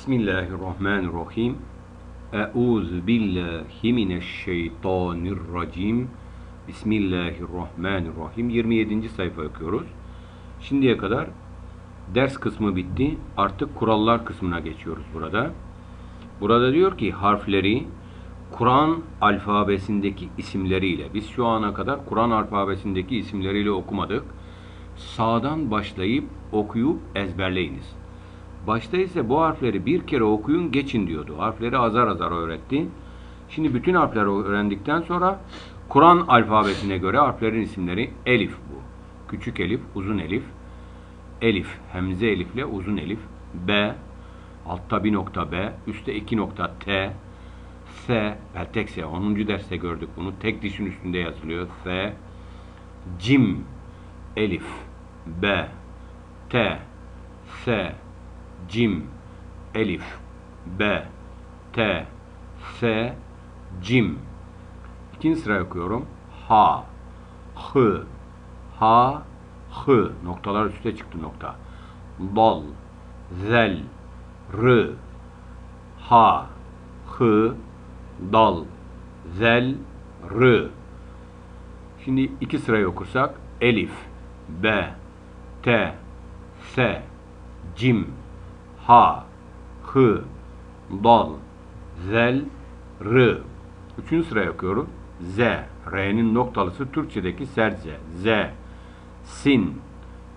Bismillahirrahmanirrahim. Euzu billahi mineşşeytanirracim. Bismillahirrahmanirrahim. 27. sayfa okuyoruz. Şimdiye kadar ders kısmı bitti. Artık kurallar kısmına geçiyoruz burada. Burada diyor ki harfleri Kur'an alfabesindeki isimleriyle. Biz şu ana kadar Kur'an alfabesindeki isimleriyle okumadık. Sağdan başlayıp okuyup ezberleyiniz. Başta ise bu harfleri bir kere okuyun geçin diyordu. Harfleri azar azar öğretti. Şimdi bütün harfleri öğrendikten sonra Kur'an alfabesine göre harflerin isimleri elif bu. Küçük elif, uzun elif. Elif, hemze elifle uzun elif. B, altta bir nokta B, üstte iki nokta T. S, peltek S, 10. derste gördük bunu. Tek dişin üstünde yazılıyor. S, Cim, Elif, B, T, S, Cim, Elif, B, T, S, Cim. İkinci sıra okuyorum. H, H, H, H. Noktalar üstte çıktı nokta. Dal, Zel, R, H, H, Dal, Zel, R. Şimdi iki sırayı okursak. Elif, B, T, S, Cim, H, H, Dal, Zel, R. Üçüncü sırayı okuyorum. Z. R'nin noktalısı Türkçedeki sert Z. Z. Sin,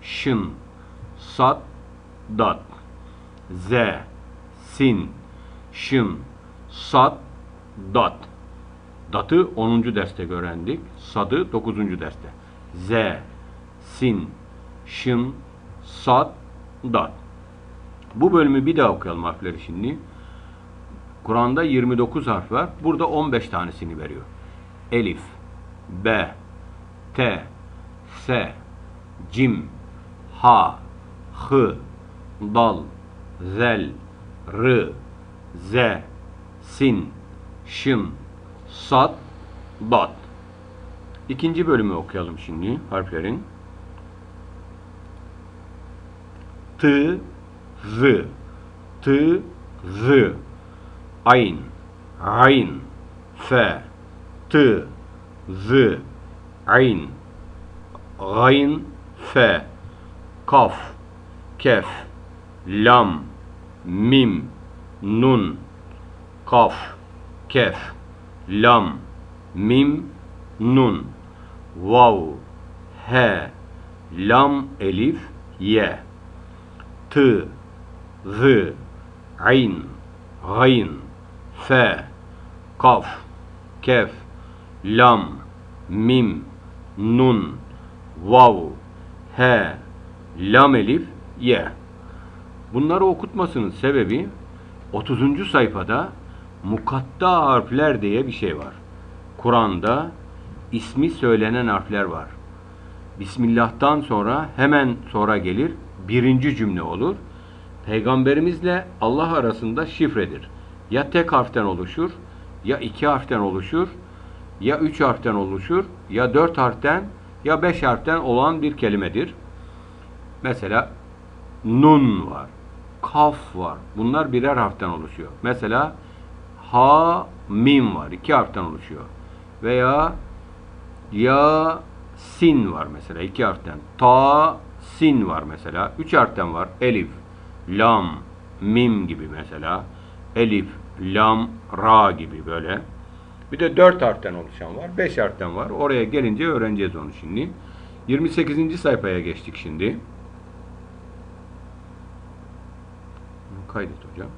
Şın, Sat, Dat. Z. Sin, Şın, Sat, Dat. Dat'ı 10. derste öğrendik. Sad'ı 9. derste. Z, Sin, Şın, Sat, Dat. Bu bölümü bir daha okuyalım harfleri şimdi. Kur'an'da 29 harf var. Burada 15 tanesini veriyor. Elif, B, T, S, Cim, H, H, Dal, Zel, R, Z, Sin, Şın, Sat, Dat. İkinci bölümü okuyalım şimdi harflerin. T, Z, T, Z, Ayn, Ayn, F, T, Z, Ayn, Gayn, F, Kaf, Kef, Lam, Mim, Nun, Kaf, Kef, Lam, Mim, Nun, Vav, He, Lam, Elif, Ye, T, Z, Ayn, Gayn, F, Kaf, Kef, Lam, Mim, Nun, Vav, He, Lam Elif, Ye. Bunları okutmasının sebebi 30. sayfada mukatta harfler diye bir şey var. Kur'an'da ismi söylenen harfler var. Bismillah'tan sonra hemen sonra gelir birinci cümle olur. Peygamberimizle Allah arasında şifredir. Ya tek harften oluşur, ya iki harften oluşur, ya üç harften oluşur, ya dört harften, ya beş harften olan bir kelimedir. Mesela nun var, kaf var. Bunlar birer harften oluşuyor. Mesela ha, mim var. iki harften oluşuyor. Veya ya, sin var mesela. iki harften. Ta, sin var mesela. Üç harften var. Elif, lam, mim gibi mesela. Elif, lam, ra gibi böyle. Bir de dört harften oluşan var. Beş harften var. Oraya gelince öğreneceğiz onu şimdi. 28. sayfaya geçtik şimdi. Kaydet hocam.